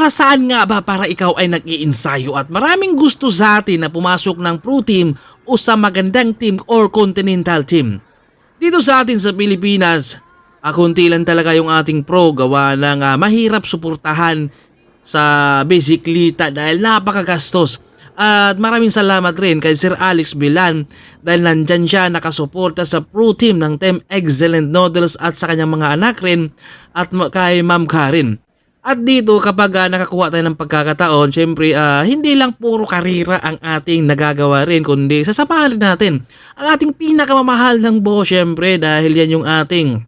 para saan nga ba para ikaw ay nag-iinsayo at maraming gusto sa atin na pumasok ng pro team o sa magandang team or continental team? Dito sa atin sa Pilipinas, ah, kunti lang talaga yung ating pro gawa ng ah, mahirap suportahan sa basic lita dahil napakagastos. At maraming salamat rin kay Sir Alex Bilan dahil nandyan siya nakasuporta sa pro team ng Team Excellent Noodles at sa kanyang mga anak rin at kay Ma'am Karen. At dito kapag ah, nakakuha tayo ng pagkakataon, syempre ah, hindi lang puro karira ang ating nagagawa rin kundi sasamahan natin ang ating pinakamamahal ng buo syempre dahil yan yung ating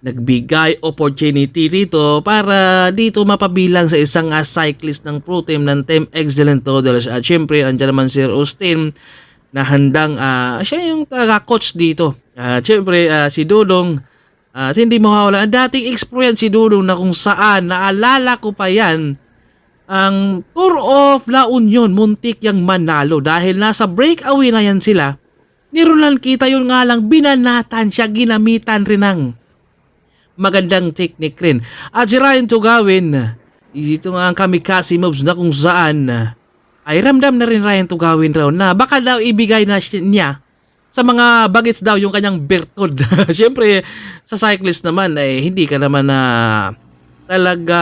nagbigay opportunity rito para dito mapabilang sa isang uh, cyclist ng pro team ng Team Excellent Toddlers at syempre andyan naman si Austin na handang ah, siya yung taga-coach dito. At syempre ah, si Dudong at hindi mawawala ang dating experience si Dudong na kung saan naalala ko pa yan ang Tour of La Union muntik yang manalo dahil nasa breakaway na yan sila ni Roland kita yun nga lang binanatan siya ginamitan rin ng magandang technique rin. At si Ryan Tugawin, ito nga ang kamikaze moves na kung saan ay ramdam na rin Ryan Tugawin raw na baka daw ibigay na niya sa mga bagets daw yung kanyang bertod. Siyempre, sa cyclist naman ay hindi ka naman na talaga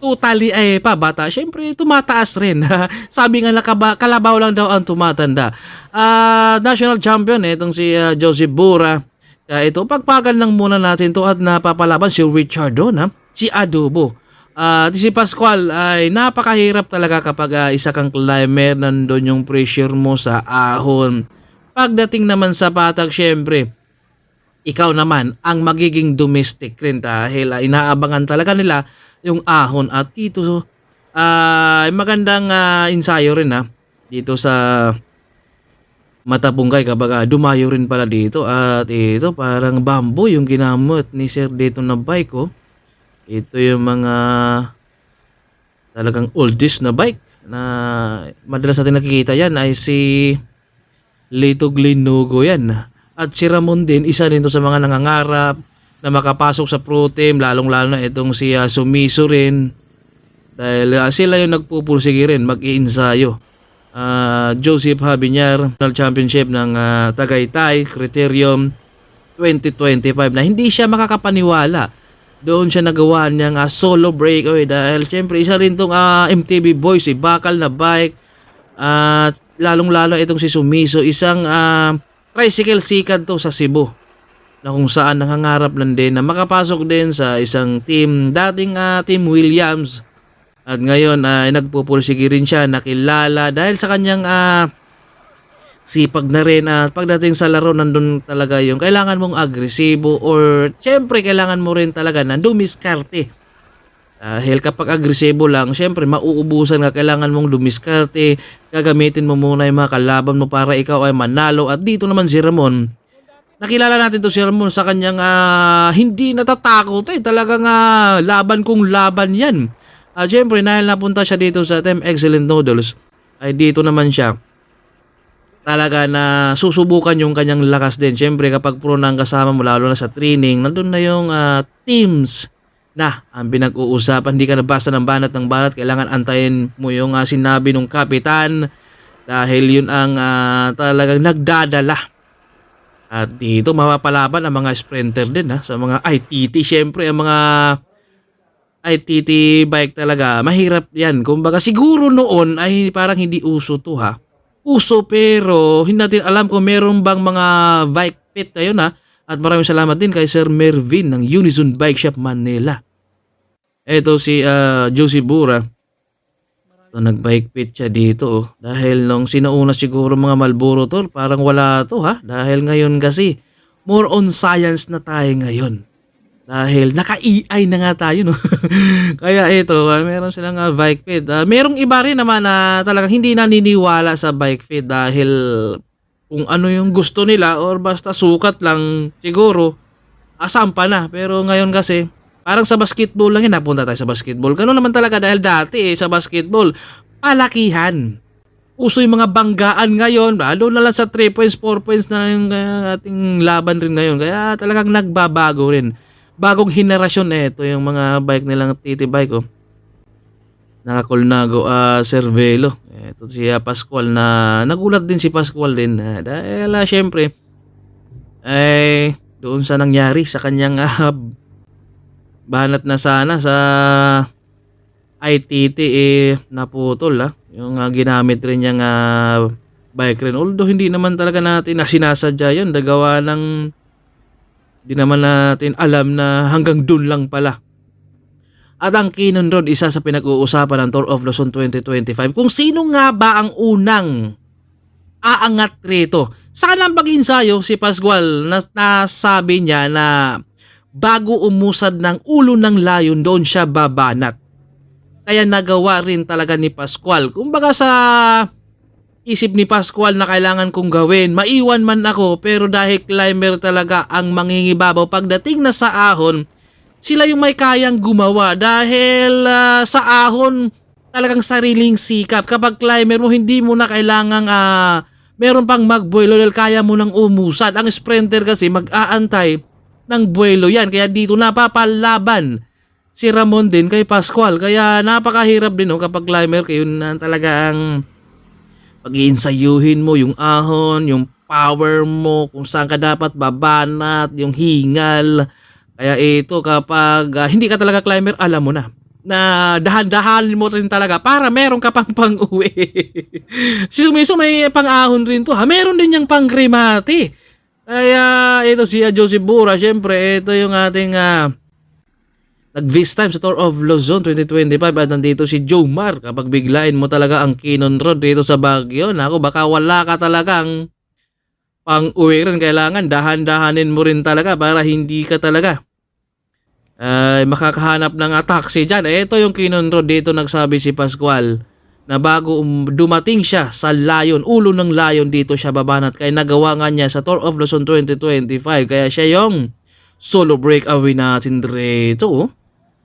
totally ay pabata. Siyempre, tumataas rin. Sabi nga nakaba, kalabaw lang daw ang tumatanda. Ah, national champion eh, itong si ah, Joseph Bura. Kaya ito, pagpagal lang muna natin to at napapalaban si Richard Don, ha? si Adobo. At si Pascual ay napakahirap talaga kapag ah, isa kang climber, nandun yung pressure mo sa ahon. Pagdating naman sa patag, syempre, ikaw naman ang magiging domestic rin dahil ah, inaabangan talaga nila yung ahon at dito ay magandang ah, ensayo rin ha dito sa Matapungkay kapag ah, dumayo rin pala dito at ito parang bamboo yung ginamot ni Sir dito na bike oh. Ito yung mga talagang oldest na bike na madalas natin nakikita yan ay si Lito Glinugo yan. At si Ramon din, isa rin sa mga nangangarap na makapasok sa pro team, lalong-lalo na itong si ah, Sumiso rin. Dahil ah, sila yung nagpupursige rin, mag-iinsayo. Ah, Joseph Habinyar, National Championship ng ah, Tagaytay, Criterium 2025 na hindi siya makakapaniwala. Doon siya nagawa niyang ah, solo breakaway dahil syempre isa rin tong ah, MTB Boys, si bakal na bike. At lalong-lalo itong si Sumiso, isang ah, tricycle sikat to sa Cebu na kung saan nangangarap lang din na makapasok din sa isang team, dating ah, Team Williams. At ngayon ay nagpupursige rin siya, nakilala dahil sa kanyang ah, sipag na rin at pagdating sa laro nandun talaga yung kailangan mong agresibo or syempre kailangan mo rin talaga na dumiskarte. Dahil kapag agresibo lang, syempre mauubusan ka, kailangan mong dumiskarte, gagamitin mo muna yung mga kalaban mo para ikaw ay manalo. At dito naman si Ramon, nakilala natin to si Ramon sa kanyang ah, hindi natatakot eh, talagang ah, laban kung laban yan. At syempre, dahil napunta siya dito sa Team Excellent Noodles, ay dito naman siya talaga na susubukan yung kanyang lakas din. Siyempre, kapag pro na ang kasama mo, lalo na sa training, nandun na yung ah, teams na ang pinag-uusapan. Hindi ka na basta ng banat ng banat. Kailangan antayin mo yung ah, sinabi ng kapitan dahil yun ang ah, talagang nagdadala. At dito mapapalaban ang mga sprinter din ha, sa mga ITT. Siyempre, ang mga ITT bike talaga, mahirap yan. Kumbaga, siguro noon ay parang hindi uso to ha uso pero hindi natin alam kung meron bang mga bike fit ngayon ha. At maraming salamat din kay Sir Mervin ng Unison Bike Shop Manila. Ito si ah, Josie Bura. So, nag-bike fit siya dito oh. Dahil nung sinauna siguro mga Malboro Tour, parang wala to ha. Dahil ngayon kasi, more on science na tayo ngayon. Dahil naka-EI na nga tayo, no? Kaya ito, ah, meron silang ah, bike fit. Ah, merong iba rin naman na talagang hindi naniniwala sa bike fit dahil kung ano yung gusto nila or basta sukat lang siguro, asam pa na. Pero ngayon kasi, parang sa basketball lang yun, napunta tayo sa basketball. Ganun naman talaga dahil dati eh, sa basketball, palakihan. Uso yung mga banggaan ngayon, lalo na lang sa 3 points, 4 points na yung ah, ating laban rin ngayon. Kaya talagang nagbabago rin bagong henerasyon eh, ito yung mga bike nilang TT bike oh. nakakulnago ah, Cervelo. Ito si ah, Pascual na nagulat din si Pascual din ah, dahil ah, syempre ay doon sa nangyari sa kanyang ah, banat na sana sa ITT eh naputol ah. Yung ah, ginamit rin niyang ah, bike rin. Although hindi naman talaga natin na sinasadya yun. Dagawa ng di naman natin alam na hanggang dun lang pala. At ang Kinon Road, isa sa pinag-uusapan ng Tour of Luzon 2025. Kung sino nga ba ang unang aangat rito. Sa kanilang pag-insayo, si Pascual, na, nasabi niya na bago umusad ng ulo ng layon, doon siya babanat. Kaya nagawa rin talaga ni Pascual. Kumbaga sa isip ni Pascual na kailangan kong gawin. Maiwan man ako pero dahil climber talaga ang mangingibabaw pagdating na sa ahon, sila yung may kayang gumawa dahil ah, sa ahon talagang sariling sikap. Kapag climber mo hindi mo na kailangang ah, meron pang magbuelo dahil kaya mo nang umusad. Ang sprinter kasi mag-aantay ng buwelo yan. Kaya dito napapalaban si Ramon din kay Pascual. Kaya napakahirap din no, kapag climber kayo na talaga ang pag-iinsayuhin mo yung ahon, yung power mo, kung saan ka dapat babanat, yung hingal. Kaya ito kapag ah, hindi ka talaga climber, alam mo na na dahan-dahanin mo rin talaga para meron ka pang pang-uwi. si Sumiso may pang-ahon rin to ha. Meron din yung pang-grimati. Kaya ito si ah, Joseph Bura, syempre ito yung ating ah, nag-vis time sa Tour of Luzon 2025 at nandito si Joe Mar. Kapag biglain mo talaga ang Kinon Road dito sa Baguio, nako baka wala ka talagang pang uwi rin. Kailangan dahan-dahanin mo rin talaga para hindi ka talaga ay makakahanap ng taxi dyan. Eh, ito yung Kinon Road dito nagsabi si Pascual na bago um, dumating siya sa Lion, ulo ng Lion dito siya babanat kaya nagawa nga niya sa Tour of Luzon 2025 kaya siya yung solo breakaway natin dito. oh.